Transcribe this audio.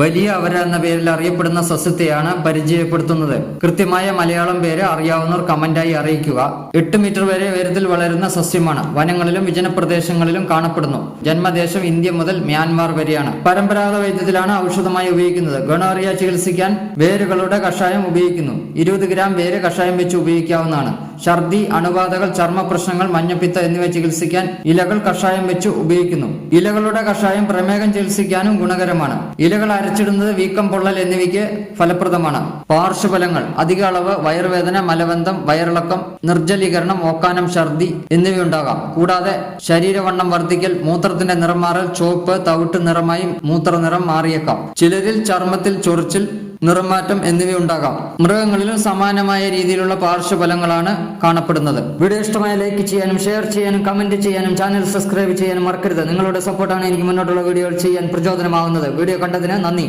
വലിയ അവര എന്ന പേരിൽ അറിയപ്പെടുന്ന സസ്യത്തെയാണ് പരിചയപ്പെടുത്തുന്നത്. കൃത്യമായ മലയാളം പേര് അറിയാവുന്നവർ കമന്റായി അറിയിക്കുക. എട്ട് മീറ്റർ വരെ ഉയരത്തിൽ വളരുന്ന സസ്യമാണ്. വനങ്ങളിലും വിജനപ്രദേശങ്ങളിലും കാണപ്പെടുന്നു. ജന്മദേശം ഇന്ത്യ മുതൽ മ്യാൻമാർ വരെയാണ്. പരമ്പരാഗത വൈദ്യത്തിലാണ് ഔഷധമായി ഉപയോഗിക്കുന്നത്. ഗണോറിയ ചികിത്സിക്കാൻ വേരുകളുടെ കഷായം ഉപയോഗിക്കുന്നു. ഇരുപത് ഗ്രാം വേര് കഷായം വെച്ച് ഉപയോഗിക്കാവുന്നതാണ്. ഛർദി അണുബാധകൾ ചർമ്മ പ്രശ്നങ്ങൾ മഞ്ഞപ്പിത്ത എന്നിവ ചികിത്സിക്കാൻ ഇലകൾ കഷായം വെച്ച് ഉപയോഗിക്കുന്നു. ഇലകളുടെ കഷായം പ്രമേഹം ചികിത്സിക്കാനും ഗുണകരമാണ്. ഇലകൾ അരച്ചിടുന്നത് വീക്കം പൊള്ളൽ എന്നിവയ്ക്ക് ഫലപ്രദമാണ്. പാർശ്വഫലങ്ങൾ അധിക അളവ് വയറുവേദന മലബന്ധം വയറിളക്കം നിർജലീകരണം ഓക്കാനം ഛർദി എന്നിവയുണ്ടാകാം. കൂടാതെ ശരീരവണ്ണം വർദ്ധിക്കൽ മൂത്രത്തിന്റെ നിറം മാറൽ ചുവപ്പ് തവിട്ട് നിറമായി മൂത്രനിറം മാറിയേക്കാം. ചിലരിൽ ചർമ്മത്തിൽ ചൊറിച്ചിൽ നിറമാറ്റം എന്നിവയുണ്ടാകാം. മൃഗങ്ങളിലും സമാനമായ രീതിയിലുള്ള പാർശ്വഫലങ്ങളാണ് കാണപ്പെടുന്നത്. വീഡിയോ ഇഷ്ടമായ ലൈക്ക് ചെയ്യാനും ഷെയർ ചെയ്യാനും കമന്റ് ചെയ്യാനും ചാനൽ സബ്സ്ക്രൈബ് ചെയ്യാനും മറക്കരുത്. നിങ്ങളുടെ സപ്പോർട്ടാണ് എനിക്ക് മുന്നോട്ടുള്ള വീഡിയോകൾ ചെയ്യാൻ പ്രചോദനമാകുന്നത് വീഡിയോ കണ്ടതിന് നന്ദി.